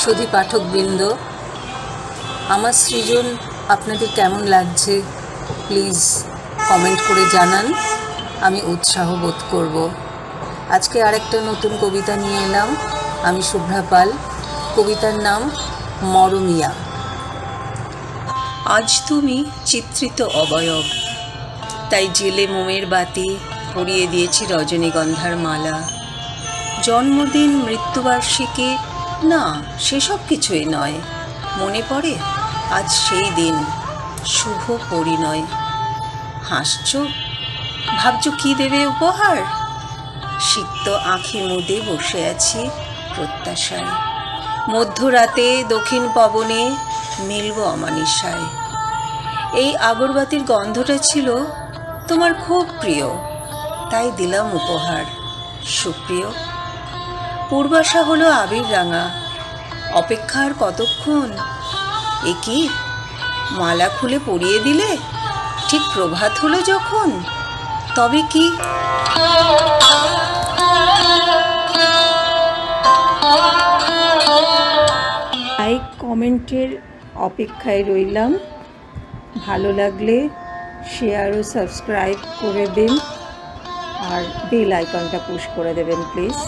সুধী পাঠকবৃন্দ, আমার সৃজন আপনাদের কেমন লাগছে? প্লিজ কমেন্ট করে জানান, আমি উৎসাহ বোধ করব। আজকে আরেকটা নতুন কবিতা নিয়ে এলাম, আমি শুভ্রা পাল। কবিতার নাম মরমিয়া। আজ তুমি চিত্রিত অবয়ব, তাই জেলে মোমের বাতি পরিয়ে দিয়েছি রজনীগন্ধার মালা। জন্মদিন, মৃত্যুবার্ষিকী না, সেসব কিছুই নয়। মনে পড়ে? আজ সেই দিন। শুভ পরিণয়। হাসছ? ভাবছ কি দেবে উপহার? সিক্ত আঁখি মুদে বসে আছি প্রত্যাশায়। মধ্যরাতে দক্ষিণ পবনে মিলব অমানিসায়। এই আগরবাতির গন্ধটা ছিল তোমার খুব প্রিয়। তাই দিলাম উপহার। সুপ্রিয় পূর্বাশা হলো আবির রাঙা। অপেক্ষার কতক্ষণ? এ কি? মালা খুলে পরিয়ে দিলে? ঠিক প্রভাত হলো যখন? তবে কি? লাইক কমেন্টের অপেক্ষায় রইলাম। ভালো লাগলে শেয়ার ও সাবস্ক্রাইব করে দিন। আর বেল আইকনটা পুশ করে দেবেন প্লিজ